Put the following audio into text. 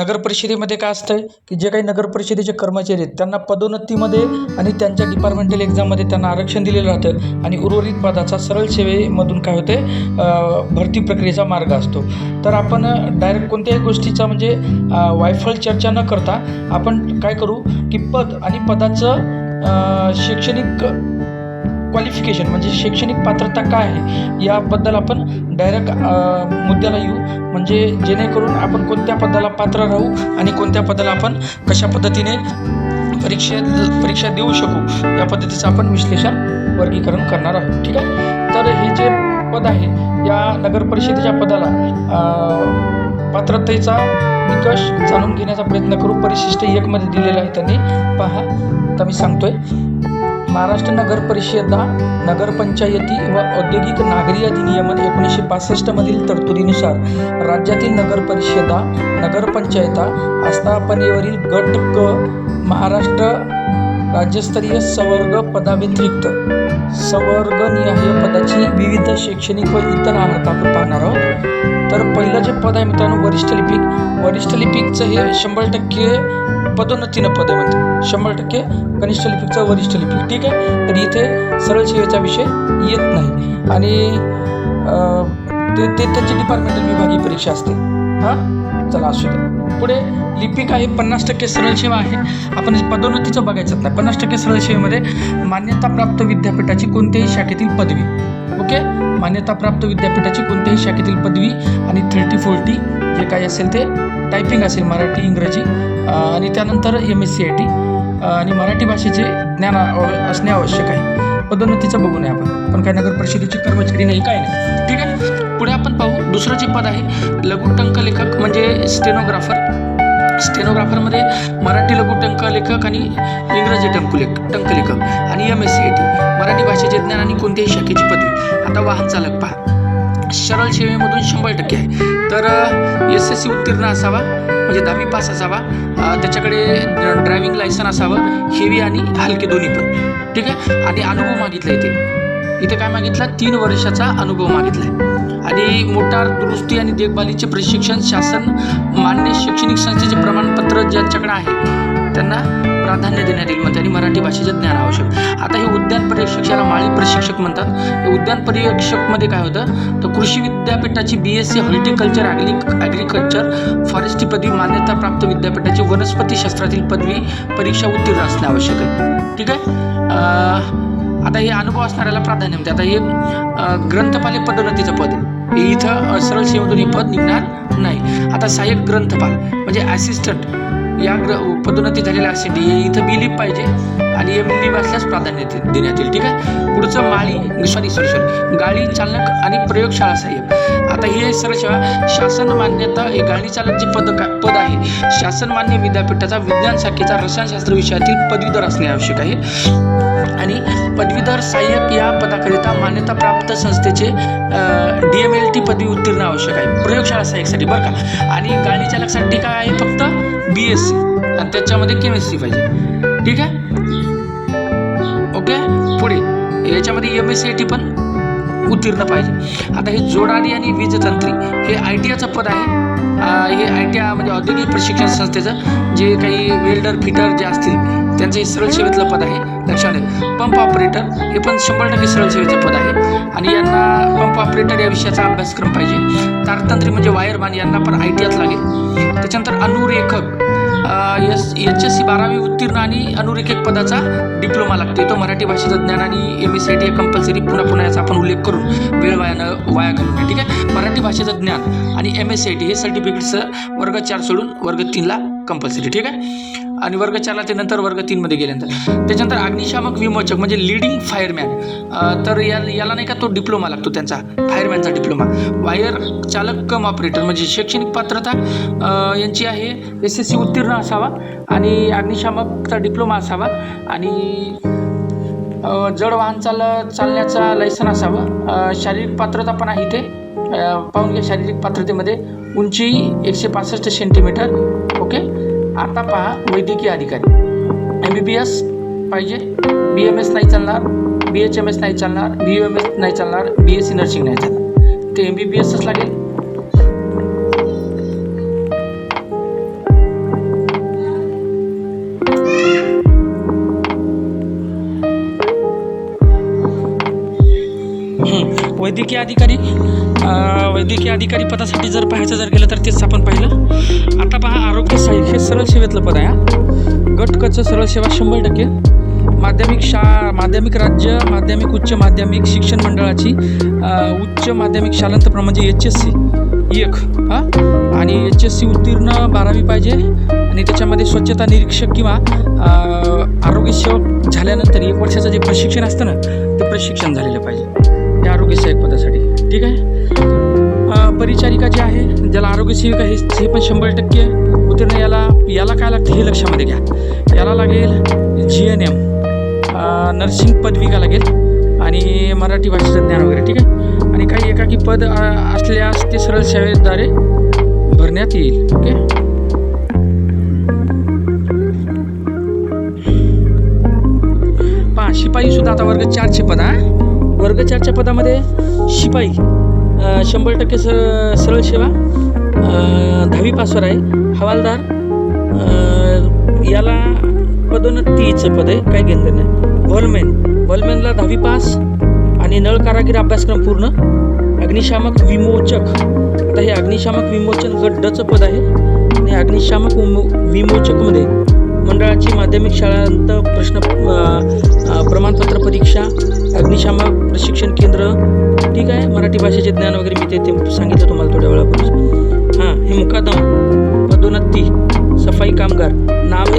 नगर परिषदेमध्ये काय असतं की जे काही नगर परिषदेचे कर्मचारी आहेत त्यांना पदोन्नतीमध्ये आणि त्यांच्या डिपार्टमेंटल एक्झाममध्ये त्यांना आरक्षण दिलेलं राहतं. आणि उर्वरित पदाचा सरळ सेवेमधून काय होते भरती प्रक्रियेचा मार्ग असतो. तर आपण डायरेक्ट कोणत्याही गोष्टीचा म्हणजे वायफळ चर्चा न करता आपण काय करू की पद आणि पदाचं शैक्षणिक क्वालिफिकेशन म्हणजे शैक्षणिक पात्रता काय आहे याबद्दल आपण डायरेक्ट मुद्द्याला येऊ. म्हणजे जेणेकरून आपण कोणत्या पदाला पात्र राहू आणि कोणत्या पदाला आपण कशा पद्धतीने परीक्षेत परीक्षा देऊ शकू या पद्धतीचं आपण विश्लेषण वर्गीकरण करणार आहोत. ठीक आहे? तर हे जे पद आहे या नगर परिषदेच्या पदाला पात्रतेचा निकष जाणून घेण्याचा प्रयत्न करू. परिशिष्ट एकमध्ये दिलेला आहे त्यांनी. पहा आता मी सांगतोय. महाराष्ट्र नगर परिषदा नगरपंचायती व औद्योगिक नागरी अधिनियमन एकोणीसशे पासष्टमधील तरतुदीनुसार राज्यातील नगर परिषदा नगरपंचायता आस्थापनेवरील गट क महाराष्ट्र राज्यस्तरीय संवर्ग पदाव्यतिरिक्त संवर्गनिहाय पदाची विविध शैक्षणिक व इतर अर्हता आपण पाहणार आहोत. तर पहिलं जे पद आहे मित्रांनो वरिष्ठ लिपिक. वरिष्ठ लिपिकचं हे शंभर टक्के पदोन्नतीनं पद आहे म्हणते. शंभर टक्के कनिष्ठ लिपिकचा वरिष्ठ लिपिक ठीक आहे? तर इथे सरळ सेवेचा विषय येत नाही. आणि ते ते त्यांची डिपार्टमेंटल विभागीय परीक्षा असते. हां? चला असू दे. पुढे लिपिक आहे पन्नास टक्के सरळ सेवा आहे. आपण पदोन्नतीचं बघायचं नाही. पन्नास टक्के सरळ सेवेमध्ये मान्यताप्राप्त विद्यापीठाची कोणत्याही शाखेतील पदवी. ओके? मान्यताप्राप्त विद्यापीठाची कोणत्याही शाखेतील पदवी आणि थर्टी फोर्टी जे काही असेल ते टायपिंग असेल मराठी इंग्रजी आणि त्यानंतर M S C I T आणि मराठी भाषेचे ज्ञान आव- असणे आवश्यक आहे. पदोन्नतीचं बघू नये आपण. पण काय नगर परिषदेचे कर्मचारी नाही काय नाही. ठीक आहे? पुढे आपण पाहू. दुसरं जे पद आहे लघुटंक लेखक म्हणजे स्टेनोग्राफर स्टेनोग्राफरमध्ये मराठी लघुटंक लेखक आणि इंग्रजी टंकुलेख टंकलेखक आणि M S C I T Marathi भाषेचे ज्ञान आणि कोणत्याही शाखेची पदवी. आता वाहन चालक पहा. सरळ सेवेमधून शंभर टक्के आहे. तर एस एस सी उत्तीर्ण असावा म्हणजे दहावी पास असावा त्याच्याकडे ड्रायव्हिंग लायसन असावं हेवी आणि हलके दोन्ही पण. ठीक आहे? आणि अनुभव मागितला इथे. इथे काय मागितला? तीन वर्षाचा अनुभव मागितलाय आणि मोटार दुरुस्ती आणि देखभालीचे प्रशिक्षण शासन मान्य शैक्षणिक संस्थेचे प्रमाणपत्र ज्यांच्याकडे आहे त्यांना प्राधान्य देण्यात येईल म्हणजे आणि मराठी भाषेचे ज्ञान आवश्यक. आता हे उद्यान पर्यवेक्षक माळी प्रशिक्षक म्हणतात उद्यान पर्यवेक्षकमध्ये काय होतं? तर कृषी विद्यापीठाची B S C horticulture agri agriculture फॉरेस्टची पदवी मान्यताप्राप्त विद्यापीठाची वनस्पतीशास्त्रातील पदवी परीक्षा उत्तीर्ण असणे आवश्यक आहे. ठीक आहे? आता हे अनुभव असणाऱ्याला प्राधान्य मिळते. आता हे ग्रंथपाल हे पदोन्नतीचं पद आहे. हे इथं सरळ सेवेतून हे पद निघणार नाही. आता सहाय्यक ग्रंथपाल म्हणजे ॲसिस्टंट या ग्र पदोन्नती झालेल्या असेल हे इथं बी लिप पाहिजे आणि एम लिप असल्यास प्राधान्य देण्यात येईल ठीक आहे? पुढचं माळी सॉरी सॉरी सॉरी गाडी चालक आणि प्रयोगशाळा साहेब. आता हे सरळ सेवा शासन मान्यता हे गाडी चालक जे पद का पद आहे. शासन मान्य विद्यापीठाचा विज्ञान शाखेचा रसायनशास्त्र विषयातील पदवीधर असणे आवश्यक आहे. आणि पदवीधर सहाय्यक या पदाकरिता मान्यताप्राप्त संस्थेचे डी एम एल टी पदवी उत्तीर्ण आवश्यक आहे. प्रयोगशाळा सहाय्यकसाठी बरं का? आणि गाडी चालकसाठी काय आहे फक्त बी एस सी आणि त्याच्यामध्ये केमिस्ट्री पाहिजे. ठीक आहे? ओके पुढे. याच्यामध्ये M S C I T पण उत्तीर्ण पाहिजे. आता हे जोडाडी आणि वीजतंत्री हे आय टी आयचं पद आहे. हे आय टी आय म्हणजे औद्योगिक प्रशिक्षण संस्थेचं जे काही वेल्डर फिटर जे असतील त्यांचं हे सरळ सेवेतलं पद आहे. लक्षात पंप ऑपरेटर हे पण शंभर टक्के सरळ सेवेचं पद आहे. आणि यांना पंप ऑपरेटर या विषयाचा अभ्यासक्रम पाहिजे. तारतंत्री म्हणजे वायरमॅन यांना पण आय टी आत लागेल. त्याच्यानंतर अनुरेखक एस एच एस सी बारावी उत्तीर्ण आणि अनुरेखक पदाचा डिप्लोमा लागते तो मराठी भाषेचं ज्ञान आणि M S C I T compulsory पुन्हा पुन्हा याचा आपण उल्लेख करून वेळ वायानं वाया घालू नये. ठीक आहे? मराठी भाषेचं ज्ञान आणि M S C I T हे सर्टिफिकेटचं वर्ग चार सोडून वर्ग तीनला कंपल्सरी ठीक आहे? आणि वर्ग चारला ते नंतर वर्ग तीनमध्ये गेल्यानंतर. त्याच्यानंतर अग्निशामक विमोचक म्हणजे लिडिंग फायरमॅन तर या याला नाही का तो डिप्लोमा लागतो त्यांचा फायरमॅनचा डिप्लोमा वायर चालक कम ऑपरेटर म्हणजे शैक्षणिक पात्रता यांची आहे एस एस सी उत्तीर्ण असावा आणि अग्निशामकचा डिप्लोमा असावा आणि जड वाहन चाल चालण्याचा लायसन असावं. शारीरिक पात्रता पण आहे इथे. पाहून घ्या शारीरिक पात्रतेमध्ये उंची एकशे पासष्ट सेंटीमीटर आता पहा वैद्यकीय अधिकारी. एम बी बी एस पाहिजे बी एम एस नाही चालणार बी एच एम एस नाही चालणार बी एम एस नाही चालणार बी एस सी नर्सिंग नाही चालणार. ते एम बी बी एसच लागेल. वैद्यकीय अधिकारी वैद्यकीय अधिकारी पदासाठी जर पाहायचं जर गेलं तर तेच आपण पाहिलं. आता पहा आरोग्य सहाय्यक हे सरळ सेवेतलं पद आहे गट कचं सरळ सेवा शंभर टक्के. माध्यमिक शा माध्यमिक राज्य माध्यमिक उच्च माध्यमिक शिक्षण मंडळाची उच्च माध्यमिक शालांत म्हणजे एच एस सी एक हां. आणि एच एस सी उत्तीर्ण बारावी पाहिजे. आणि त्याच्यामध्ये स्वच्छता निरीक्षक किंवा आरोग्यसेवक झाल्यानंतर एक वर्षाचं जे प्रशिक्षण असतं ना ते प्रशिक्षण झालेलं पाहिजे. या आरोग्यसेवक पदासाठी. ठीक आहे? परिचारिका जे आहे ज्याला आरोग्य सेविका हे हे पण शंभर टक्के उत्तीर्ण याला याला काय लागतं हे लक्षामध्ये घ्या. याला लागेल जी एन एम नर्सिंग पदविका लागेल आणि मराठी भाषेचं ज्ञान वगैरे ठीक आहे? आणि काही एकाकी पद असल्यास ते सरळ सेवेद्वारे भरण्यात येईल ओके पहा शिपाई सुद्धा आता वर्ग चारशे पद आहे वर्ग चारच्या पदामध्ये शिपाई शंभर टक्के स सरळ सेवा दहावी पासवर आहे. हवालदार याला पदोन्नतीचं पद आहे काही घेणं नाही. व्हॉलमॅन व्हॉलमॅनला दहावी पास आणि नळ कारागीर अभ्यासक्रम पूर्ण. अग्निशामक विमोचक. आता हे अग्निशामक विमोचन गड्डचं पद आहे. आणि अग्निशामक विमो विमोचकमध्ये मंडळाची माध्यमिक शाळांत प्रश्न प्रमाणपत्र परीक्षा अग्निशामक प्रशिक्षण केंद्र. ठीक आहे? मराठी भाषेचे ज्ञान वगैरे मी ते सांगितलं तुम्हाला थोड्या वेळापूर्वी हां हे मुकादम. पदोन्नती. सफाई कामगार. नाम